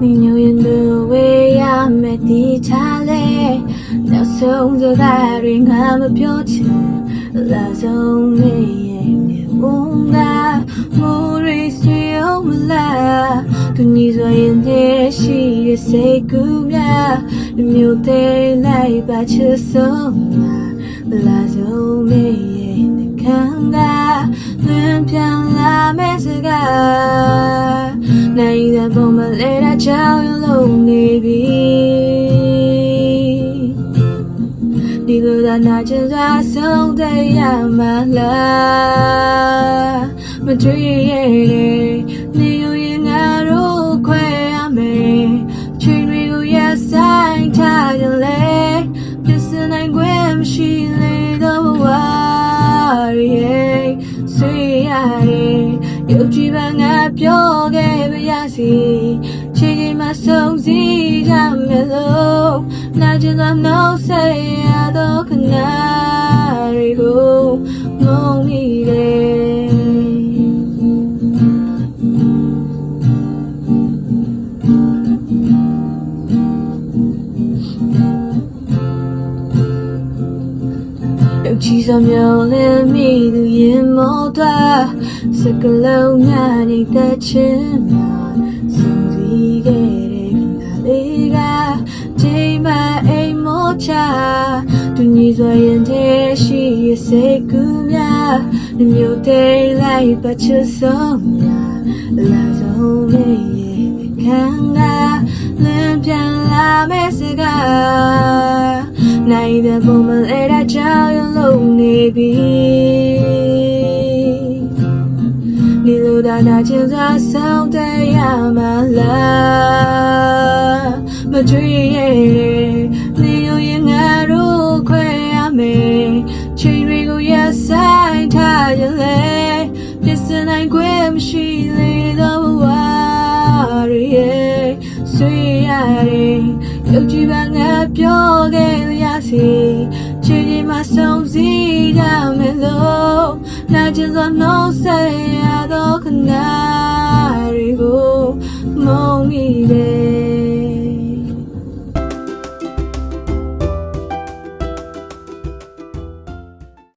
million the way I met the chale now song the gathering I'm a beauty la song me ye unga သူညီဆိုရင်တည်းရှိရစိတ်ကူးများမြို့သေးလိုက်ပါချစ်ဆုံးလာဆုံးနေရဲ့နှခံကလွန်ပြန်လာမဲ့စကားနိုင်တဲ့ပုံမလဲတာကြောင့်လုံးနေပြီဒီလိုသာနာကျင်စွာဆုံးတဲ့ရမှာလားမတွေ့ရတဲ့ မရှိလေတော့ဝါရဲ့ဆွေရတယ်ရုပ်ကြည်ပါငါပြောခဲ့ပါရစီချိန်ချိန်မှာဆုံးစည်းကြမယ်လို့နာကျင်စွာနှုတ်ဆက်ရတော့ခဏတွေကို ရုပ်ချီစမျောလင်းမိသူရင်မောသွားစကလုံးများနေတဲ့ချင်းများစဉ်းစည်းခဲ့တဲ့ခဏလေးကချိန်မအိမ်မောချသူညီစွာရင်တည်းရှိရစိတ်ကူးများမြို့သေးလိုက်ပါချစ်ဆုံးများလာဆုံးလေးရဲ့ခံကလင်းပြန်လာမဲ့စကားနိုင်တဲ့ပုံမလဲတာကြောင့်လုံးနေ ပြီဒီလိုဒါနာချင်စွာဆောင်တဲ့ရမှာလားမတွေ့ရနေရင်ငါတို့ခွဲရမယ်ချိန်တွေကိုရဆိုင်ထားရလေပြစ်စင်နိုင်ခွင့်မရှိလေတော့ဝါရဲ့ဆွေရတယ်ရုပ်ကြည်ပါငါပြောခဲ့ရစီ ချီချီမှာဆုံးစည်းကြမယ်လို့နာကျင်စွာနှုတ်ဆက်ရတော့ခဏ